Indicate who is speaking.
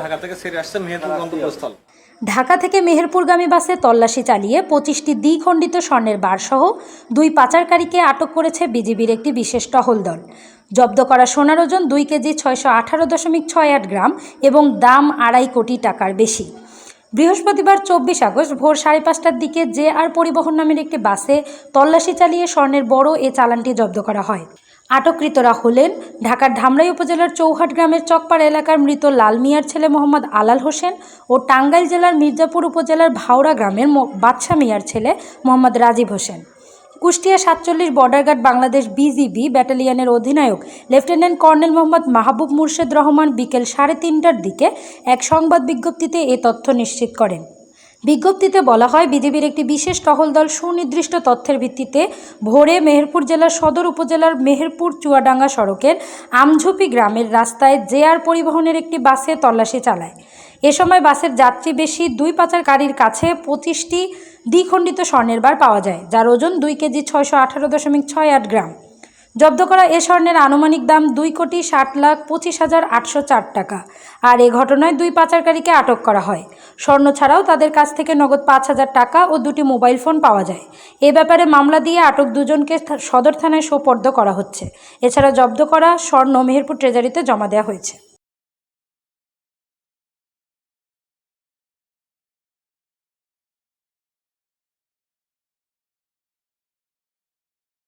Speaker 1: ঢাকা থেকে সেরে আসছে মেহেরপুর গন্তব্যস্থল।
Speaker 2: ঢাকা থেকে মেহেরপুরগামী বাসে তল্লাশি চালিয়ে পঁচিশটি দ্বিখণ্ডিত স্বর্ণের বারসহ দুই পাচারকারীকে আটক করেছে বিজিবির একটি বিশেষ টহল দল। জব্দ করা সোনার ওজন দুই কেজি ছয়শো আঠারো দশমিক ছয় আট গ্রাম এবং দাম আড়াই কোটি টাকার বেশি। বৃহস্পতিবার চব্বিশ আগস্ট ভোর সাড়ে পাঁচটার দিকে জে আর পরিবহন নামের একটি বাসে তল্লাশি চালিয়ে স্বর্ণের বড় এ চালানটি জব্দ করা হয়। আটককৃতরা হলেন ঢাকার ধামরাই উপজেলার চৌহাট গ্রামের চকপাড়া এলাকার মৃত লাল মিয়ার ছেলে মোহাম্মদ আলাল হোসেন ও টাঙ্গাইল জেলার মির্জাপুর উপজেলার ভাওড়া গ্রামের বাদশা মিয়ার ছেলে মোহাম্মদ রাজীব হোসেন। কুষ্টিয়া সাতচল্লিশ বর্ডার গার্ড বাংলাদেশ বিজিবি ব্যাটালিয়নের অধিনায়ক লেফটেন্যান্ট কর্নেল মোহাম্মদ মাহবুব মুর্শেদ রহমান বিকেল সাড়ে তিনটার দিকে এক সংবাদ বিজ্ঞপ্তিতে এ তথ্য নিশ্চিত করেন। বিজ্ঞপ্তিতে বলা হয়, বিজেপির একটি বিশেষ টহল দল সুনির্দিষ্ট তথ্যের ভিত্তিতে ভোরে মেহেরপুর জেলার সদর উপজেলার মেহেরপুর চুয়াডাঙ্গা সড়কের আমঝুপি গ্রামের রাস্তায় জেআর পরিবহনের একটি বাসে তল্লাশি চালায়। এ সময় বাসের যাত্রী বেশি দুই পাচারকারীর কাছে পঁচিশটি দ্বিখণ্ডিত স্বর্ণের বার পাওয়া যায়, যার ওজন দুই কেজি ছয়শো আঠারো দশমিক ছয় আট গ্রাম। জব্দ করা এ স্বর্ণের আনুমানিক দাম দুই কোটি ষাট লাখ পঁচিশ হাজার আটশো চার টাকা। আর এ ঘটনায় দুই পাচারকারীকে আটক করা হয়। স্বর্ণ ছাড়াও তাদের কাছ থেকে নগদ পাঁচ হাজার টাকা ও দুটি মোবাইল ফোন পাওয়া যায়। এ ব্যাপারে মামলা দিয়ে আটক দুজনকে সদর থানায় সোপর্দ করা হচ্ছে। এছাড়া জব্দ করা স্বর্ণ মেহেরপুর ট্রেজারিতে জমা দেওয়া হয়েছে।